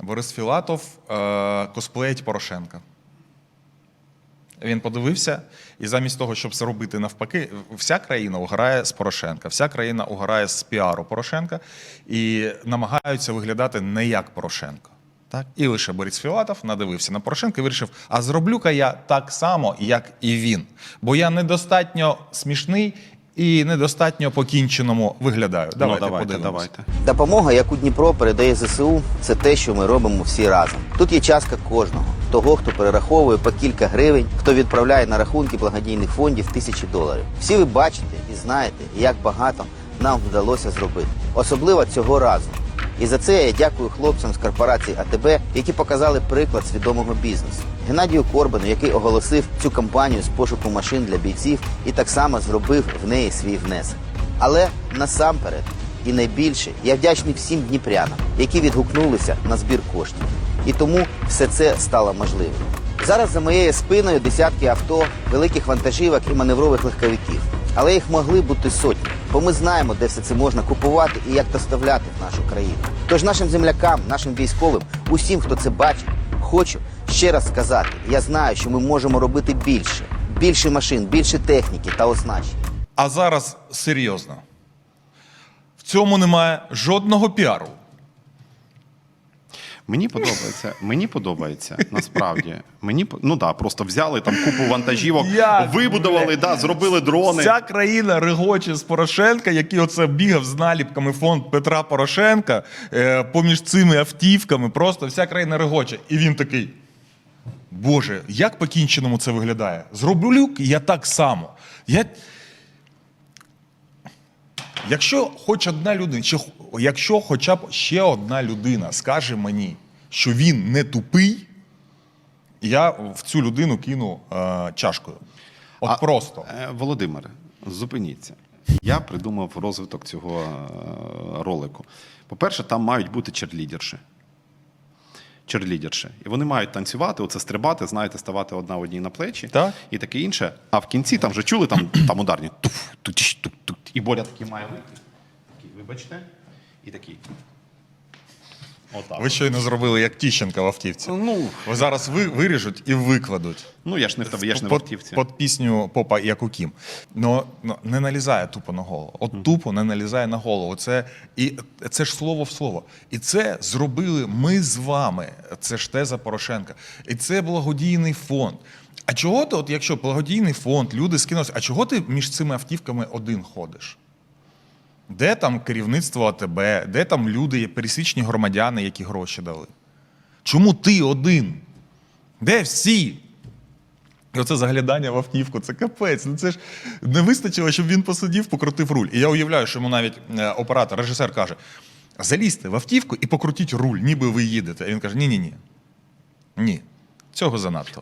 Борис Філатов е, косплеїть Порошенка. Він подивився, і замість того, щоб це робити навпаки, вся країна уграє з Порошенка, вся країна уграє з піару Порошенка і намагаються виглядати не як Порошенко. Так? І лише Борис Філатов надивився на Порошенка і вирішив: а зроблю-ка я так само, як і він. Бо я недостатньо смішний і недостатньо покінченому виглядаю. Давайте, ну, давайте, подивимось. давайте. Допомога, яку Дніпро передає ЗСУ, це те, що ми робимо всі разом. Тут є частка кожного. Того, хто перераховує по кілька гривень, хто відправляє на рахунки благодійних фондів тисячі доларів. Всі ви бачите і знаєте, як багато нам вдалося зробити. Особливо цього разу. І за це я дякую хлопцям з корпорації АТБ, які показали приклад свідомого бізнесу. Геннадію Корбану, який оголосив цю кампанію з пошуку машин для бійців і так само зробив в неї свій внесок. Але насамперед і найбільше я вдячний всім дніпрянам, які відгукнулися на збір коштів. І тому все це стало можливим. Зараз за моєю спиною десятки авто, великих вантажівок і маневрових легковиків. Але їх могли бути сотні, бо ми знаємо, де все це можна купувати і як доставляти в нашу країну. Тож нашим землякам, нашим військовим, усім, хто це бачить, хочу ще раз сказати: я знаю, що ми можемо робити більше, більше машин, більше техніки та оснащень. А зараз серйозно. В цьому немає жодного піару. Мені подобається. Мені подобається насправді. Мені ну да, просто взяли там купу вантажівок, Як, вибудували, да, зробили дрони. Вся країна регоче з Порошенка, який оце бігав з наліпками фонд Петра Порошенка е, поміж цими автівками. Просто вся країна регоче. І він такий. Боже, як по-кінченому це виглядає? Зроблю я так само. Я... Якщо хоч одна людина, чи якщо хоча б ще одна людина скаже мені, що він не тупий, я в цю людину кину е, чашкою. От А, просто. Е, Володимире, зупиніться. Я придумав розвиток цього е, ролику. По-перше, там мають бути черлідерші. Черлідерші. І вони мають танцювати, оце стрибати, знаєте, ставати одна одній на плечі Так. і таке інше. А в кінці там вже чули там, там ударні. Туф, тутіш, тук, тук. І Боря такий має вийти. Такий, вибачте. І такий. Отак. Ви щойно зробили як Тіщенка в автівці. Ну, Ви зараз ви, виріжуть і викладуть. ну я ж не в тебе, я ж не в Под- автівці. Під пісню попа як у Кім. Ну, не налізає тупо на голову. От тупо не налізає на голову. Це, і, це ж слово в слово. І це зробили ми з вами. Це ж теза Порошенка. І це благодійний фонд. А чого ти, от якщо благодійний фонд, люди скинулися, а чого ти між цими автівками один ходиш? Де там керівництво АТБ, де там люди, пересічні громадяни, які гроші дали? Чому ти один? Де всі? І оце заглядання в автівку, це капець. Ну це ж не вистачило, щоб він посидів, покрутив руль. І я уявляю, що йому навіть е, оператор, режисер каже: залізьте в автівку і покрутіть руль, ніби ви їдете. А він каже: ні-ні ні. Ні. Цього занадто.